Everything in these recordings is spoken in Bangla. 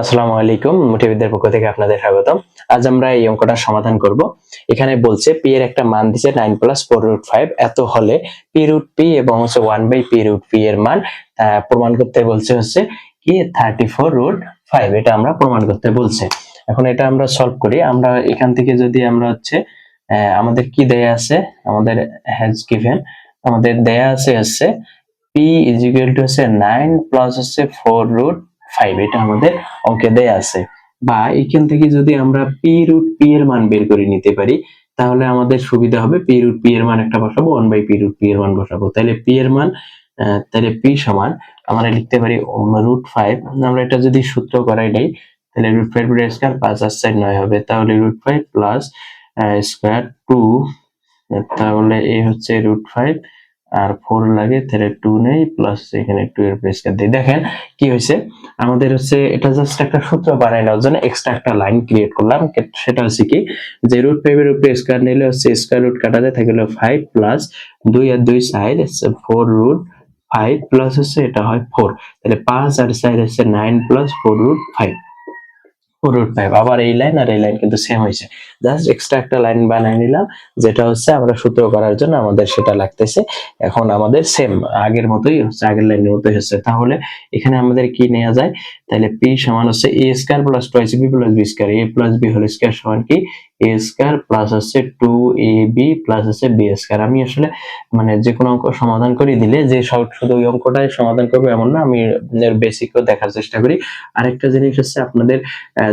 আসসালামু আলাইকুম মোটিভিদের পক্ষ থেকে আপনাদের স্বাগতম। আজ আমরা এই অঙ্কটার সমাধান করব। এখানে বলছে পি এর একটা মান দিচ্ছে nine plus four root five এত হলে পি রুট পি এবং হচ্ছে one by P root P এর মান প্রমাণ করতে বলছে হচ্ছে কি? থার্টি ফোর রুট ফাইভ এটা আমরা প্রমাণ করতে বলছে। এখন এটা আমরা সলভ করি। আমরা এখান থেকে যদি আমরা হচ্ছে আমাদের কি দেয়া আছে? আমাদের হ্যাজ গিভেন আমাদের দেয়া আছে হচ্ছে পি ইজ হচ্ছে নাইন প্লাস হচ্ছে ফোর রুট ফাইভ এটা আমাদের অঙ্কে দেয়া আছে। বা এখান থেকে যদি আমরা পি রুট পি এর মান বের করে নিতে পারি, তাহলে আমাদের সুবিধা হবে পি রুট পি এর মান একটা বসাবো one by P root P এর মান বসাবো। তাহলে পি এর মান তাহলে পি সমান, আমরা লিখতে পারি রুট ফাইভ আমরা এটা যদি সূত্র করাই নেই, তাহলে রুট ফাইভ স্কোয়ার পাঁচ আর সাইড নয় হবে। তাহলে root five plus square two তাহলে এ হচ্ছে রুট ফাইভ আর ফোর লাগে, তাহলে টু নেই প্লাস এখানে টু এর প্রেসকার দিই। দেখেন কি হয়েছে? আমাদের হচ্ছে এটা জাস্ট একটা সূত্র বানাই নেওয়ার জন্য এক্সট্রা একটা লাইন ক্রিয়েট করলাম। সেটা হচ্ছে কি? যে রুট ফাইভের উপরে স্কোয়ার নিলে হচ্ছে স্কোয়ার রুট কাটা যায়, থাকে ফাইভ প্লাস দুই আর দুই side four root five plus হচ্ছে এটা হয় ফোর তাহলে পাঁচ আর সাইড হচ্ছে nine plus four root five root five আবার এই লাইন আর এই লাইন কিন্তু সেম হয়েছে। জাস্ট এক্সট্রা একটা লাইন বানিয়ে নিলাম, যেটা হচ্ছে আমরা সূত্র করার জন্য আমাদের সেটা লাগতেছে। এখন আমাদের সেম আগের মতোই হচ্ছে, আগের লাইনের মতোই হচ্ছে। তাহলে এখানে আমাদের কি নেওয়া যায়? তাহলে পি সমান হচ্ছে A square plus twice B plus B square A plus B whole square সমান কি? এ স্কোয়ার প্লাস হচ্ছে টু এ বি প্লাস হচ্ছে বি স্কোয়ার আমি আসলে মানে যে কোনো অঙ্ক সমাধান করে দিলে যে শুধু ওই অঙ্কটাই সমাধান করব এমন না, আমি বেসিকও দেখার চেষ্টা করি। আরেকটা জিনিস হচ্ছে আপনাদের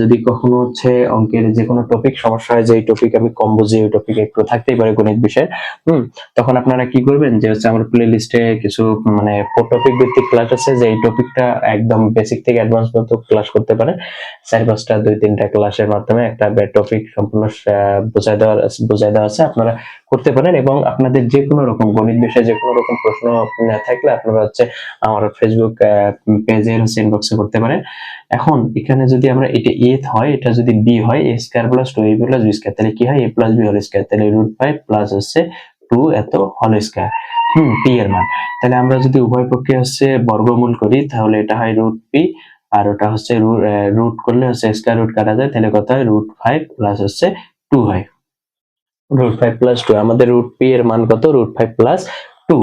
যদি কখনো হচ্ছে অঙ্কের যে কোনো টপিক সমস্যা হয় যে এই টপিক আমি কম বুঝি, ওই টপিক একটু থাকতেই পারে গণিত বিষয়ে হুম, তখন আপনারা কি করবেন যে হচ্ছে আমার প্লে লিস্টে কিছু মানে টপিক ভিত্তিক ক্লাস আছে যে এই টপিকটা একদম বেসিক থেকে অ্যাডভান্স পর্যন্ত ক্লাস করতে পারে চার পাঁচটা, দুই তিনটা ক্লাসের মাধ্যমে একটা টপিক সম্পূর্ণ আহ, বোঝাই দেওয়ার বোঝাই দেওয়া আছে আপনারা করতে পারেন এবং আপনাদের যে কোনো রকম গণিত বিষয়ে যে কোনো রকম প্রশ্ন থাকলে আপনারা হচ্ছে আমার ফেসবুক পেজের হচ্ছে ইনবক্সে করতে পারেন। এখন এখানে যদি আমরা এটা এ হয় এটা যদি বি হয় A square plus two A plus B square তাহলে কি হয়? A plus B whole square তাহলে রুট ফাইভ প্লাস হচ্ছে টু এত হোল স্কোয়ার হুম পি এর মান। তাহলে আমরা যদি উভয় পক্ষে হচ্ছে বর্গমূল করি তাহলে এটা হয় রুট পি আর ওটা হচ্ছে রুট করলে হচ্ছে স্কোয়ার রুট কাটা যায়। তাহলে কত হয়? রুট ফাইভ প্লাস হচ্ছে টু হয়। রুট ফাইভ প্লাস টু আমাদের রুট পি এর মান কত? রুট ফাইভ প্লাস টু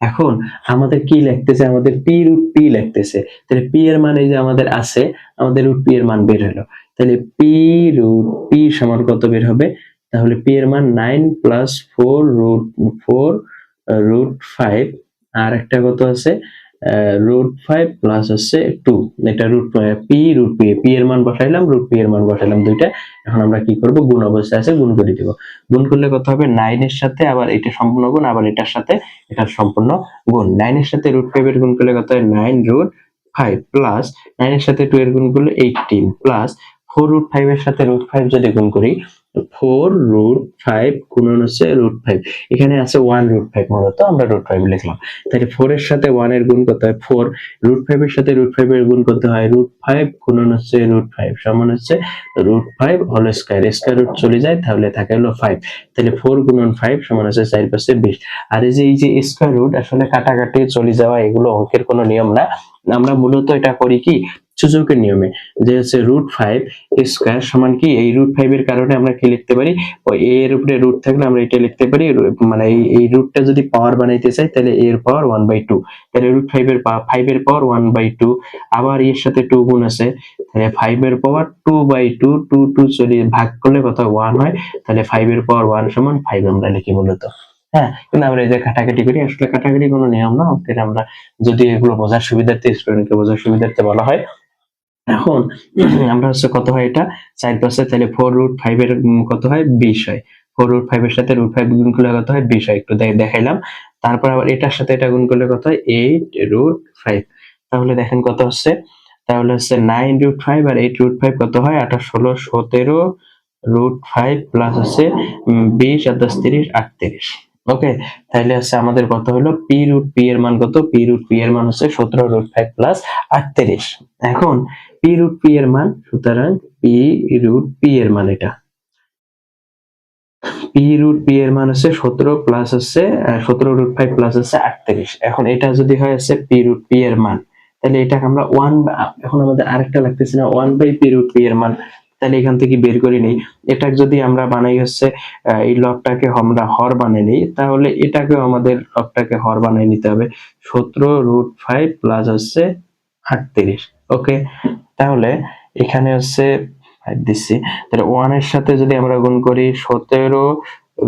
এখন আমাদের কি লিখতেছে? আমাদের পি রুট পি লিখতেছে। তাহলে পি এর মান এই যে আমাদের আছে, আমাদের রুট পি এর মান বের হলো। তাহলে পি রুট পি সমান কত বের হবে? তাহলে পি এর মান nine plus four root four root five আর একটা কত আছে? রুট ফাইভ প্লাস হচ্ছে টু এটা root P root P P এর মান বসাইলাম রুট পি এর মান বসাইলাম দুইটা। এখন আমরা কি করব? গুণ অবস্থায় আছে, গুণ করে দিব। গুণ করলে কত হবে? নাইন এর সাথে আবার এটা সম্পূর্ণ গুণ, আবার এটার সাথে এটার সম্পূর্ণ গুণ। নাইন এর সাথে রুট ফাইভ এর গুণ করলে কত হয়? Nine root five plus nine এর সাথে টু এর গুণ করলে eighteen plus four root five এর সাথে রুট ফাইভ যদি গুণ করি ফোর রুট ফাইভ গুণন হচ্ছে রুট ফাইভ। এখানে আছে ওয়ান রুট ফাইভ মূলত, আমরা রুট ফাইভ লিখলাম। তাহলে ফোর এর সাথে ওয়ানের গুণ করতে হয় ফোর, রুট ফাইভ এর সাথে রুট ফাইভ এর গুণ করতে হয় রুট ফাইভ গুণন হচ্ছে রুট ফাইভ, সমান হচ্ছে root five whole square. Square root চলে যায়, তাহলে থাকে হলো ফাইভ। তাহলে ফোর গুণন ফাইভ সমান হচ্ছে চার পাশে বিশ। আর এই যে এই যে স্কোয়ার রুট আসলে কাটাকাটি চলে যাওয়া এগুলো অঙ্কের কোনো নিয়ম না। আমরা মূলত এটা করি কি? সূচকের নিয়মে, যে হচ্ছে রুট ফাইভ স্কোয়ার সমান কি? এই রুট ফাইভ এর কারণে আমরা কি লিখতে পারি? এর উপরে রুট থাকলে আমরা এটা লিখতে পারি মানে এই রুটটা যদি পাওয়ার বানাইতে চাই, তাহলে এর পাওয়ার ওয়ান বাই টু তাহলে রুট ফাইভ এর ফাইভ এর পাওয়ার ওয়ান বাই টু আবার এর সাথে টু গুণ আছে, তাহলে ফাইভ এর power two by two two two চলে ভাগ করলে কত? ওয়ান হয়, তাহলে ফাইভ এর পাওয়ার ওয়ান সমান ফাইভ আমরা লিখি মূলত। হ্যাঁ কিন্তু আমরা এই যে কাটাকাটি করি, আসলে কাটাকাটি কোনো নিয়ম না আমরা যদি এগুলো বোঝার সুবিধার্থে স্টুডেন্টকে বোঝার সুবিধার্থে বলা হয় এখন, আমরা হচ্ছে কত হয় এটা? চার পাশে তাহলে ফোর রুট ফাইভ এর কত হয়? বিশ হয়। ফোর রুট ফাইভ এর সাথে রুট ফাইভ গুণ করলে কত হয়? বিশ হয়। একটু দেখাইলাম। তারপর আবার এটার সাথে এটা গুণ করলে কত হয়? এইট রুট ফাইভ তাহলে দেখেন কত হচ্ছে? তাহলে হচ্ছে নাইন রুট ফাইভ আর এইট রুট ফাইভ কত হয়? আঠাশ, ষোলো, সতেরো রুট ফাইভ প্লাস হচ্ছে বিশ আর দশ, তিরিশ, আটত্রিশ। ওকে তাহলে হচ্ছে আমাদের কত হলো? পি রুট পি এর মান কত? পি রুট পি এর মান হচ্ছে সতেরো রুট ফাইভ প্লাস আটত্রিশ। এখন পি রুট পি এর মান, সুতরাং পি রুট পি এর মান এটা। পি রুট পি এর মান হচ্ছে সতেরো প্লাস হচ্ছে সতেরো রুট ফাইভ প্লাস হচ্ছে আটত্রিশ। এখন এটা যদি হয় হচ্ছে পি রুট পি এর মান। তাহলে এটাকে আমরা ওয়ান এখন আমাদের আরেকটা লাগতেছে না one by P root P এর মান। তাহলে এখান থেকে বের করে নিই। এটা যদি আমরা বানাই হচ্ছে এই লবটাকে আমরা হর বানিয়ে নিই, তাহলে এটাকেও আমাদের লবটাকে হর বানিয়ে নিতে হবে। সতেরো রুট ফাইভ প্লাস হচ্ছে আটত্রিশ ওকে তাহলে এখানে হচ্ছে ফাইভ দিচ্ছি। তাহলে ওয়ানের সাথে যদি আমরা গুণ করি সতেরো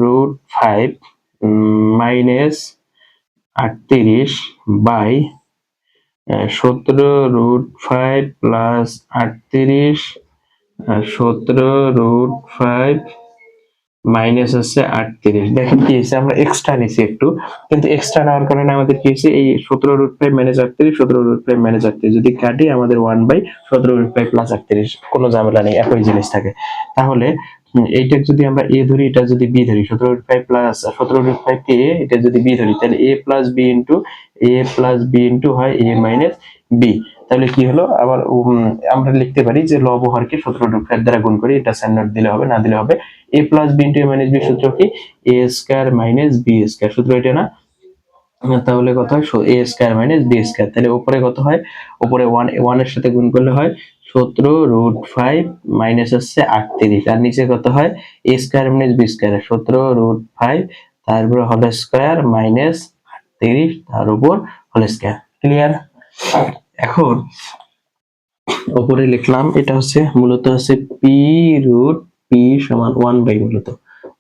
রুট ফাইভ মাইনাস আটত্রিশ বাই সতেরো রুট ফাইভ প্লাস আটত্রিশ সতেরো রুট ফাইভ মাইনাস হচ্ছে আটত্রিশ। দেখেন কি হয়েছে, আমরা এক্সট্রা নিছি একটু। কিন্তু এক্সট্রা নেওয়ার কারণে আমাদের কি হয়েছে, এই সতেরো রুট ফাইভ মাইনাস আটত্রিশ, সতেরো রুট ফাইভ মাইনাস আটত্রিশ। যদি কাটি, আমাদের ওয়ান বাই সতেরো রুট ফাইভ প্লাস আটত্রিশ। কোনো ঝামেলা নেই, একই জিনিস থাকে। তাহলে এইটা যদি আমরা এ ধরি, এটা যদি বি ধরি, সতেরো রুট ফাইভ প্লাস সতেরো রুট ফাইভ কে এটা যদি বি ধরি, তাহলে A plus B into A plus B into হয় এ মাইনাস বি তাহলে কি হলো? আবার আমরা লিখতে পারি যে লব হরকে সতেরো রুট দ্বারা গুণ করি এটা স্যান্ডার্ড দিলে হবে, না দিলে হবে। A plus B into A minus B সূত্র কি? A square minus B square সূত্র এটা না? তাহলে কত হয়? A square minus B square তাহলে উপরে কত হয়? উপরে ওয়ান ওয়ানের সাথে গুণ করলে হয় সতেরো রুট ফাইভ মাইনাস হচ্ছে আটত্রিশ। আর নিচে কত হয়? A square minus B square সতেরো রুট ফাইভ তারপর হোল স্কয়ার মাইনাস আটত্রিশ, তার উপর হোল স্কয়ার ক্লিয়ার এখন উপরে লিখলাম, এটা হচ্ছে মূলত হচ্ছে পি রুট পি সমান ওয়ান বাই মূলত।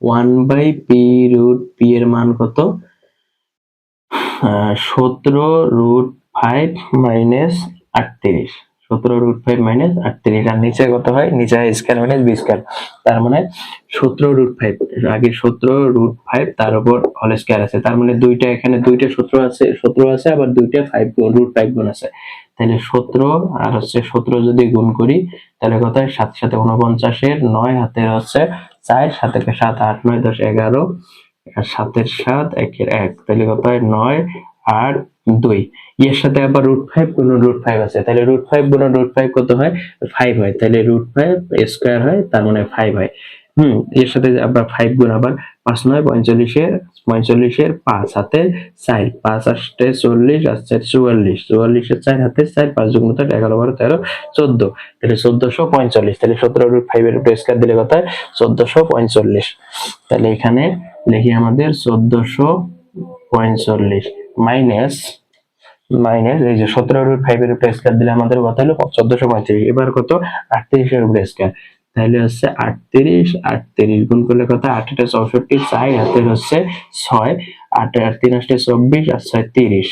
One by P root P এর মান কত? সতেরো রুট ফাইভ মাইনাস আটত্রিশ। সতেরো রুট ফাইভ মাইনাস আটত্রিশ। আর নিচে কত হয়? নিচে স্কয়ার মাইনাস বি স্কয়ার তার মানে সতেরো রুট ফাইভ আগে সতেরো রুট ফাইভ তার উপর হল স্কয়ার আছে। তার মানে দুইটা এখানে দুইটা সূত্র আছে, সতেরো আছে, আবার দুইটা ফাইভ রুট ফাইভ গুণ আছে। তাহলে সতেরো, আর হচ্ছে সতেরো যদি গুণ করি, তাহলে কত হয়? সাত সাথে উনপঞ্চাশের নয় হাতে হচ্ছে চার সাত একে সাত, আট, নয়, দশ, এগারো, আর সাতের সাত, একের এক, তাহলে কত হয়? নয়, আর দুই। এর সাথে আবার রুট ফাইভ গুণ রুট ফাইভ আছে, তাহলে রুট ফাইভ গুণ রুট ফাইভ কত হয়? ফাইভ হয়, তাহলে রুট ফাইভ স্কোয়ার হয়, তার মানে ফাইভ হয়। হুম, এর সাথে আবার ফাইভ গুণ আবার পাঁচ নয়, পঁয়তাল্লিশের পঁয়তাল্লিশের পাঁচ হাতে চার, পাঁচ আটে চল্লিশ, আর চার চুয়াল্লিশ। চুয়াল্লিশের চার হাতে চার, পাঁচ যুগ্ম তার এগারো বারো, তেরো, চোদ্দ। তাহলে চোদ্দশো পঁয়তাল্লিশ। তাহলে সতেরো রুট ফাইভের উপর স্কোয়ার দিলে হয়? চোদ্দশো পঁয়তাল্লিশ। তাহলে এখানে লিখি আমাদের চোদ্দশো পঁয়তাল্লিশ মাইনাস মাইনাস এই যে সতেরো রুট ফাইভের উপরে স্কোয়ার দিলে আমাদের কত হলো? চোদ্দশো পঁয়ত্রিশ এবার কত? আটত্রিশের উপরে স্কোয়ার তাহলে হচ্ছে আটত্রিশ আটত্রিশ গুণ করলে কত? আটটা চৌষট্টি, চার হাতের হচ্ছে ছয়, আট, আর তিন আটটা চব্বিশ, আর ছয় তিরিশ,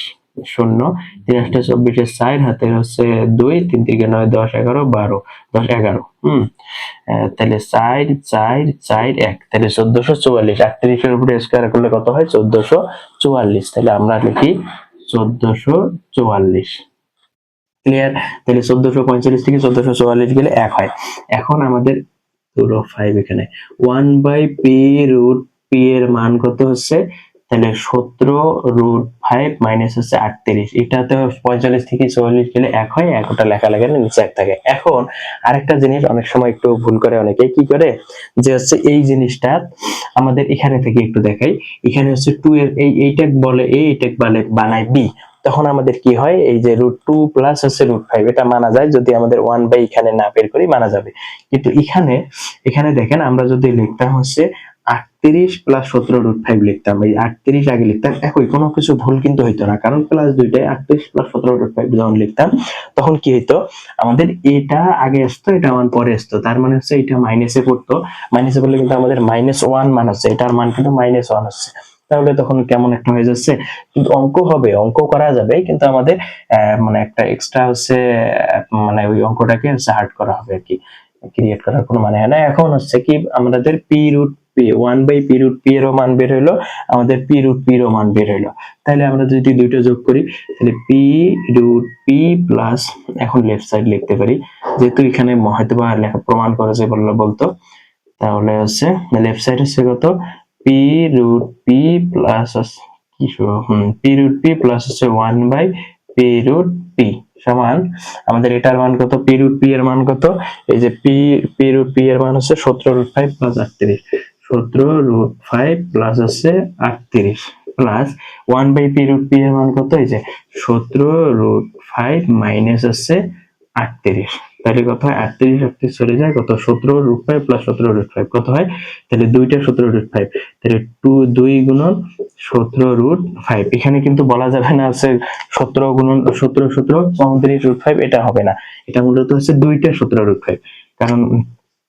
শূন্য। তিন আটটা চব্বিশের চার, হাতের হচ্ছে দুই, তিন তিরিকে নয়, দশ, এগারো, বারো, দশ, এগারো, হম? তাহলে চার চার চার, এক, তাহলে চোদ্দশো চুয়াল্লিশ, আটত্রিশের উপরে স্কোয়ার করলে কত হয়? চোদ্দশো চুয়াল্লিশ, তাহলে আমরা লিখি চোদ্দশো চুয়াল্লিশ। ক্লিয়ার তাহলে চোদ্দশো পঁয়তাল্লিশ থেকে চোদ্দশো চুয়াল্লিশ গেলে এক হয়। এখন আমাদের পুরো ফাইভ এখানে। One by P root P এর মান কত হচ্ছে? তাহলে সতেরো রুট ফাইভ মাইনাস হচ্ছে আটত্রিশ। এটাতে পঁয়তাল্লিশ থেকে চুয়াল্লিশ গেলে এক হয়, এক ওটা লেখা লাগে নিচে এক থাকে। এখন আরেকটা জিনিস, অনেক সময় একটু ভুল করে অনেকে, কি করে? যে হচ্ছে এই জিনিসটা আমাদের এখানে থেকে একটু দেখাই। এখানে হচ্ছে টু এর, এই এইটাক বলে এ এইটাক বলে বানায় বি তখন আমাদের কি হয়? এই যে রুট টু প্লাস হচ্ছে রুট ফাইভ এটা মানা যায় যদি আমাদের ওয়ান বাই এখানে না বের করি, মানা যাবে। কিন্তু এখানে এখানে দেখেন আমরা যদি লিখতাম হচ্ছে আটত্রিশ প্লাস সতেরো রুট ফাইভ লিখতাম, এই আটত্রিশ আগে লিখতাম, একই, কোনো কিছু ভুল কিন্তু হইতো না। কারণ প্লাস দুইটাই আটত্রিশ প্লাস সতেরো রুট ফাইভ যখন লিখতাম, তখন কি হইতো? আমাদের এটা আগে আসতো, এটা ওয়ান পরে আসতো। তার মানে হচ্ছে এটা মাইনাসে পড়তো। মাইনাসে পড়লে কিন্তু আমাদের মাইনাস ওয়ান মান হচ্ছে এটার মান কিন্তু মাইনাস ওয়ান হচ্ছে তাহলে তখন কেমন একটা হয়ে যাচ্ছে? কিন্তু অঙ্ক হবে, অঙ্ক করা যাবে, কিন্তু আমাদের মানে একটা এক্সট্রা হচ্ছে মানে ওই অঙ্কটাকে হচ্ছে হার্ড করা হবে আর কি। ক্রিয়েট করার কোনো মানে হয় না। এখন হচ্ছে কি, আমাদের P root P one by P root P এরও মান বের হইল আমাদের পি রুট পি এরও মান বের হইল তাহলে আমরা যদি দুইটা যোগ করি, তাহলে পি রুট পি প্লাস এখন লেফট সাইড লিখতে পারি। যেহেতু এখানে হয়তো বা লেখা প্রমাণ করেছে বলল বলতো, তাহলে হচ্ছে লেফট সাইড হচ্ছে কত? পি রুট পি প্লাস কি পি রুট পি প্লাস হচ্ছে one by P root P সমান। আমাদের এটার মান কত? পি রুট পি এর মান কত? এই যে পি পি রুট পি এর মান হচ্ছে সতেরো রুট ফাইভ প্লাস আটত্রিশ। সতেরো রুট ফাইভ প্লাস হচ্ছে আটত্রিশ। Plus one by P root P এর মান কত? এই যে সতেরো রুট ফাইভ মাইনাস হচ্ছে আটত্রিশ। তাহলে কত হয়? আটত্রিশ আটত্রিশ চলে যায়, কত? সতেরো রুট ফাইভ প্লাস সতেরো রুট ফাইভ কত হয়? তাহলে দুইটা সতেরো রুট ফাইভ তাহলে টু, দুই গুণন সতেরো রুট ফাইভ এখানে কিন্তু বলা যাবে না আছে সতেরো গুণন, সতেরো সতেরো চৌত্রিশ রুট ফাইভ এটা হবে না। এটা মূলত হচ্ছে দুইটা সতেরো রুট ফাইভ কারণ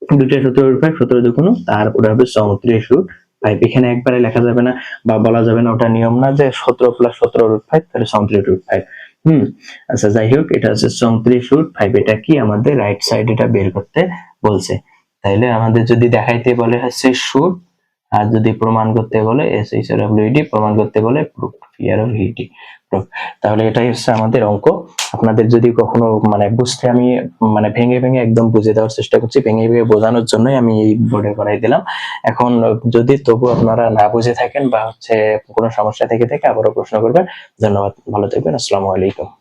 দুইটা সতেরো রুট ফাইভ সতেরো দুগুণ, তারপরে হবে চৌত্রিশ রুট ফাইভ এখানে একবারে লেখা যাবে না বা বলা যাবে না ওটা নিয়ম না যে সতেরো প্লাস সতেরো রুট ফাইভ তাহলে চৌত্রিশ রুট ফাইভ হুম আচ্ছা যাই হোক এটা হচ্ছে চৌত্রিশ রুট ফাইভ এটা কি আমাদের রাইট সাইড এটা বের করতে বলছে। তাইলে আমাদের যদি দেখাইতে বলে হচ্ছে শুট আর যদি প্রমাণ করতে বলে এস এইচ ডব্লিউডি প্রমাণ করতে বলে প্রুফ প্রুফ তাহলে এটাই হচ্ছে আমাদের অঙ্ক। আপনাদের যদি কখনো মানে বুঝতে আমি মানে ভেঙে ভেঙে একদম বুঝে দেওয়ার চেষ্টা করছি, ভেঙে ভেঙে বোঝানোর জন্যই আমি এই বোর্ডে করাই দিলাম। এখন যদি তবু আপনারা না বুঝে থাকেন বা হচ্ছে কোনো সমস্যা থেকে থাকে, আবারও প্রশ্ন করবেন। ধন্যবাদ, ভালো থাকবেন, আসসালামু আলাইকুম।